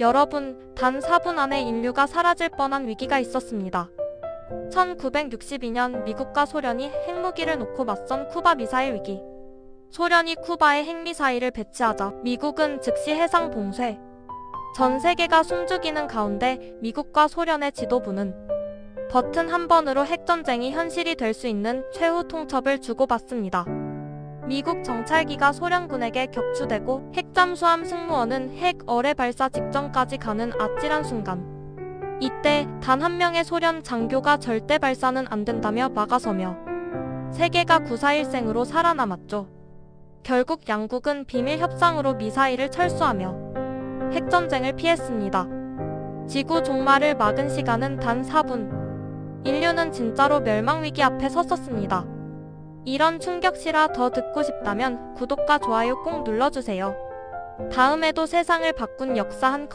여러분, 단 4분 안에 인류가 사라질 뻔한 위기가 있었습니다. 1962년 미국과 소련이 핵무기를 놓고 맞선 쿠바 미사일 위기. 소련이 쿠바에 핵미사일을 배치하자 미국은 즉시 해상 봉쇄. 전 세계가 숨죽이는 가운데 미국과 소련의 지도부는 버튼 한 번으로 핵전쟁이 현실이 될 수 있는 최후 통첩을 주고받습니다. 미국 정찰기가 소련군에게 격추되고 핵잠수함 승무원은 핵 어뢰 발사 직전까지 가는 아찔한 순간. 이때 단 한 명의 소련 장교가 절대 발사는 안 된다며 막아서며 세계가 구사일생으로 살아남았죠. 결국 양국은 비밀 협상으로 미사일을 철수하며 핵전쟁을 피했습니다. 지구 종말을 막은 시간은 단 4분. 인류는 진짜로 멸망위기 앞에 섰었습니다. 이런 충격시라 더 듣고 싶다면 구독과 좋아요 꼭 눌러주세요. 다음에도 세상을 바꾼 역사 한